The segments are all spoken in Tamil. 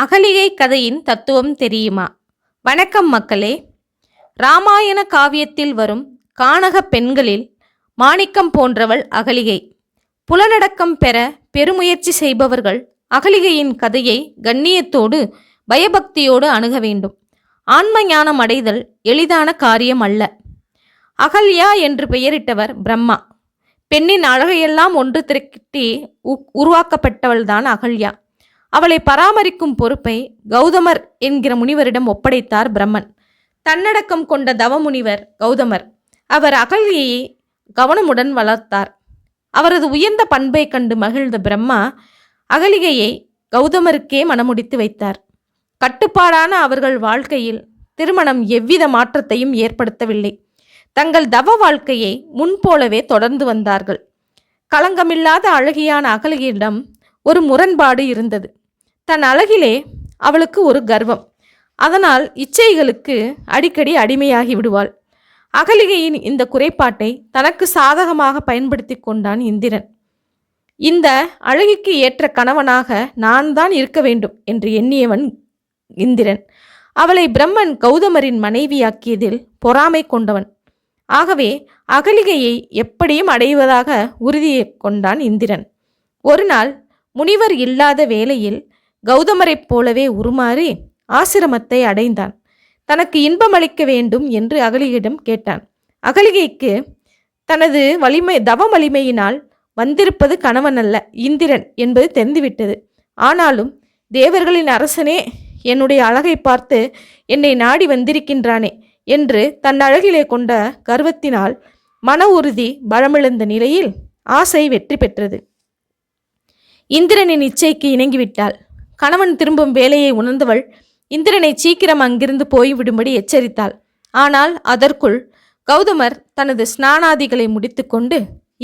அகலிகை கதையின் தத்துவம் தெரியுமா? வணக்கம் மக்களே. ராமாயண காவியத்தில் வரும் கானக பெண்களில் மாணிக்கம் போன்றவள் அகலிகை. புலனடக்கம் பெற பெருமுயற்சி செய்பவர்கள் அகலிகையின் கதையை கண்ணியத்தோடு பயபக்தியோடு அணுக வேண்டும். ஆன்ம ஞானம் அடைதல் எளிதான காரியம் அல்ல. அகல்யா என்று பெயரிட்டவர் பிரம்மா. பெண்ணின் அழகையெல்லாம் ஒன்று திரட்டி உ- உருவாக்கப்பட்டவள்தான் அகல்யா. அவளை பராமரிக்கும் பொறுப்பை கௌதமர் என்கிற முனிவரிடம் ஒப்படைத்தார் பிரம்மன். தன்னடக்கம் கொண்ட தவமுனிவர் கௌதமர் அவர் அகல்யையை கவனமுடன் வளர்த்தார். அவரது உயர்ந்த பண்பை கண்டு மகிழ்ந்த பிரம்மா அகலிகையை கௌதமருக்கே மணமுடித்து வைத்தார். கட்டுப்பாடான அவர்கள் வாழ்க்கையில் திருமணம் எவ்வித மாற்றத்தையும் ஏற்படுத்தவில்லை. தங்கள் தவ வாழ்க்கையை முன்போலவே தொடர்ந்து வந்தார்கள். களங்கமில்லாத அழகியான அகலிகையிடம் ஒரு முரண்பாடு இருந்தது. தன் அழகிலே அவளுக்கு ஒரு கர்வம். அதனால் இச்சைகளுக்கு அடிக்கடி அடிமையாகி விடுவாள். அகலிகையின் இந்த குறைபாட்டை தனக்கு சாதகமாக பயன்படுத்தி கொண்டான் இந்திரன். இந்த அழகிக்கு ஏற்ற கணவனாக நான் தான் இருக்க வேண்டும் என்று எண்ணியவன் இந்திரன். அவளை பிரம்மன் கௌதமரின் மனைவியாக்கியதில் பொறாமை கொண்டவன். ஆகவே அகலிகையை எப்படியும் அடைவதாக உறுதியை கொண்டான் இந்திரன். ஒரு நாள் முனிவர் இல்லாத வேளையில் கௌதமரைப் போலவே உருமாறி ஆசிரமத்தை அடைந்தான். தனக்கு இன்பமளிக்க வேண்டும் என்று அகலிகையிடம் கேட்டான். அகலிகைக்கு தனது வலிமை தவ வலிமையினால் வந்திருப்பது கணவன் அல்ல இந்திரன் என்பது தெரிந்துவிட்டது. ஆனாலும் தேவர்களின் அரசனே என்னுடைய அழகை பார்த்து என்னை நாடி வந்திருக்கின்றானே என்று தன் அழகிலே கொண்ட கர்வத்தினால் மன உறுதி பலமிழந்த நிலையில் ஆசை வெற்றி பெற்றது. இந்திரனின் இச்சைக்கு இணங்கிவிட்டாள். கணவன் திரும்பும் வேலையை உணர்ந்தவள் இந்திரனை சீக்கிரம் அங்கிருந்து போய்விடும்படி எச்சரித்தாள். ஆனால் அதற்குள் கௌதமர் தனது ஸ்நானாதிகளை முடித்துக்கொண்டு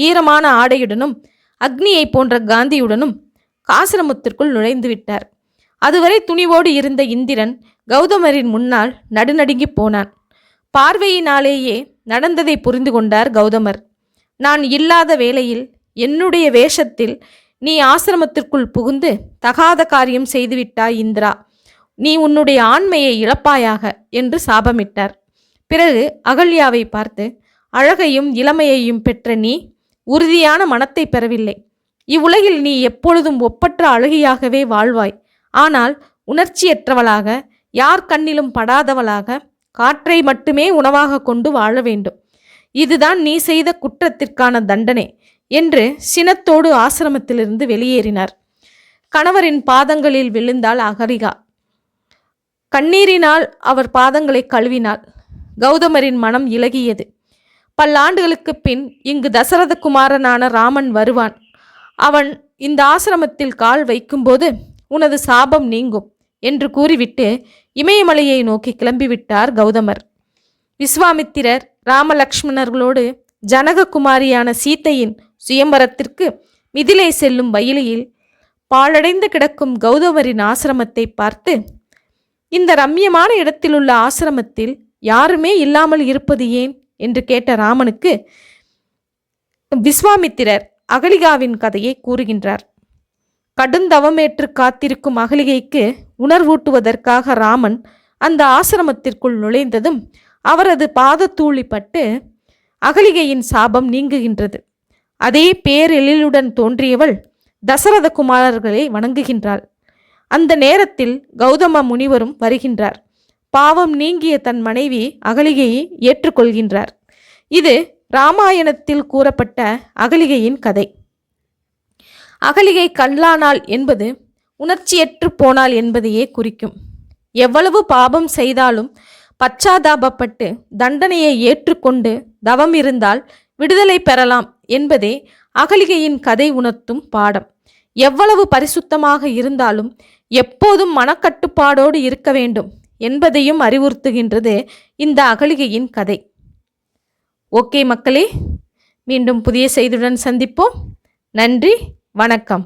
ஈரமான ஆடையுடனும் அக்னியை போன்ற காந்தியுடனும் காசிரமத்திற்குள் நுழைந்து விட்டார். அதுவரை துணிவோடு இருந்த இந்திரன் கௌதமரின் முன்னால் நடுநடுங்கிப் போனான். பார்வையினாலேயே நடந்ததை புரிந்து கொண்டார் கௌதமர். நான் இல்லாத வேளையில் என்னுடைய வேஷத்தில் நீ ஆசிரமத்திற்குள் புகுந்து தகாத காரியம் செய்துவிட்டாய் இந்திரா. நீ உன்னுடைய ஆண்மையை இழப்பாயாக என்று சாபமிட்டார். பிறகு அகல்யாவை பார்த்து அழகையும் இளமையையும் பெற்ற நீ உறுதியான மனத்தை பெறவில்லை. இவ்வுலகில் நீ எப்பொழுதும் ஒப்பற்ற அழகியாகவே வாழ்வாய். ஆனால் உணர்ச்சியற்றவளாக யார் கண்ணிலும் படாதவளாக காற்றை மட்டுமே உணவாக கொண்டு வாழ வேண்டும். இதுதான் நீ செய்த குற்றத்திற்கான தண்டனை. என்று சினத்தோடு ஆசிரமத்திலிருந்து வெளியேறினார். கணவரின் பாதங்களில் விழுந்தாள் அகரிகா. கண்ணீரினால் அவர் பாதங்களை கழுவினாள். கௌதமரின் மனம் இலகியது. பல்லாண்டுகளுக்குப் பின் இங்கு தசரத குமாரனான ராமன் வருவான். அவன் இந்த ஆசிரமத்தில் கால் வைக்கும்போது உனது சாபம் நீங்கும் என்று கூறிவிட்டு இமயமலையை நோக்கி கிளம்பிவிட்டார் கௌதமர். விஸ்வாமித்திரர் ராமலக்ஷ்மணர்களோடு ஜனககுமாரியான சீத்தையின் சுயம்பரத்திற்கு மிதிலை செல்லும் வயலில் பாழடைந்து கிடக்கும் கௌதமரின் ஆசிரமத்தை பார்த்து இந்த ரம்யமான இடத்திலுள்ள ஆசிரமத்தில் யாருமே இல்லாமல் இருப்பது ஏன்? என்று கேட்ட ராமனுக்கு விஸ்வாமித்திரர் அகலிகாவின் கதையை கூறுகின்றார். கடுந்தவமேற்று காத்திருக்கும் அகலிகைக்கு உணர்வூட்டுவதற்காக ராமன் அந்த ஆசிரமத்திற்குள் நுழைந்ததும் அவரது பாதத்தூளிப்பட்டு அகலிகையின் சாபம் நீங்குகின்றது. அதே பேரெழிலுடன் தோன்றியவள் தசரத குமாரர்களை வணங்குகின்றாள். அந்த நேரத்தில் கௌதம முனிவரும் வருகின்றார். பாவம் நீங்கிய தன் மனைவி அகலிகையை ஏற்றுக்கொள்கின்றார். இது ராமாயணத்தில் கூறப்பட்ட அகலிகையின் கதை. அகலிகை கல்லானாள் என்பது உணர்ச்சியற்று போனாள் என்பதையே குறிக்கும். எவ்வளவு பாபம் செய்தாலும் பச்சாதாபப்பட்டு தண்டனையை ஏற்றுக்கொண்டு தவம் இருந்தால் விடுதலை பெறலாம் என்பதே அகலிகையின் கதை உணர்த்தும் பாடம். எவ்வளவு பரிசுத்தமாக இருந்தாலும் எப்போதும் மனக்கட்டுப்பாடோடு இருக்க வேண்டும் என்பதையும் அறிவுறுத்துகின்றது இந்த அகலிகையின் கதை. ஓகே மக்களே மீண்டும் புதிய செய்தியுடன் சந்திப்போம். நன்றி வணக்கம்.